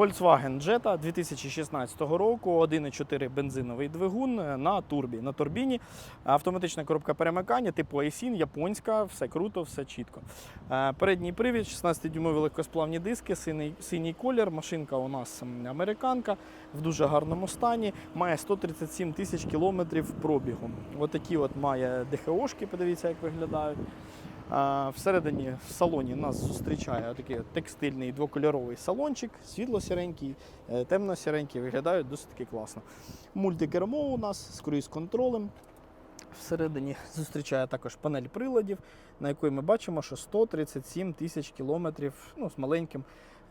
Volkswagen Jetta 2016 року, 1,4 бензиновий двигун е, на турбі, на турбіні. Автоматична коробка перемикання, типу Aisin, японська, все круто, все чітко. Е, Передній привід, 16-дюймові легкосплавні диски, синій, синій колір. Машинка у нас американка в дуже гарному стані. Має 137 тисяч кілометрів пробігу. Отакі от має ДХОшки, подивіться, як виглядають. Всередині в салоні нас зустрічає такий текстильний двокольоровий салончик, світло-сіренький, е, темно-сіренький, виглядають досить таки класно. Мультикермо у нас з круїз-контролем. Всередині зустрічає також панель приладів, на якої ми бачимо, що 137 тисяч кілометрів ну, з маленьким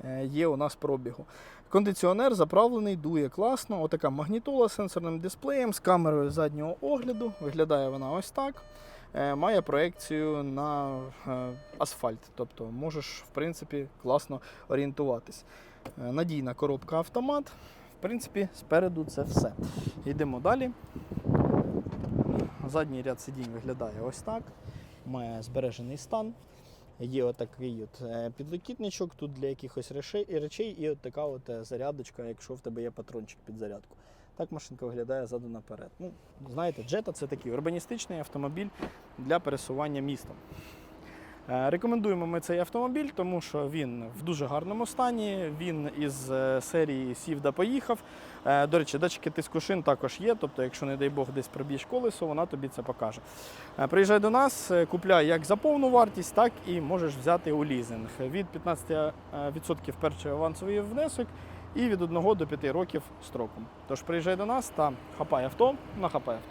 е, є у нас пробігу. Кондиціонер заправлений, дує класно. Отака магнітола з сенсорним дисплеєм, з камерою заднього огляду. Виглядає вона ось так. Е, Має проекцію на е, асфальт, тобто можеш, в принципі, класно орієнтуватись. Е, Надійна коробка автомат. В принципі, спереду це все. Йдемо далі. Задній ряд сидінь виглядає ось так. Має збережений стан. Є отакий от підлокітничок тут для якихось речей, і от така от зарядочка, якщо в тебе є патрончик під зарядку. Так машинка виглядає ззаду наперед. Ну, знаєте, Jetta це такий урбаністичний автомобіль для пересування містом. Е, Рекомендуємо ми цей автомобіль, тому що він в дуже гарному стані. Він із е, серії сів да поїхав. Е, До речі, датчики тиску шин також є. Тобто, якщо, не дай Бог, десь пробіж колесо, вона тобі це покаже. Приїжджай до нас, купляй як за повну вартість, так і можеш взяти у лізинг. Від 15% перший авансовий внесок і від 1 до 5 років строком. Тож приїжджай до нас та хапай авто на хапай авто.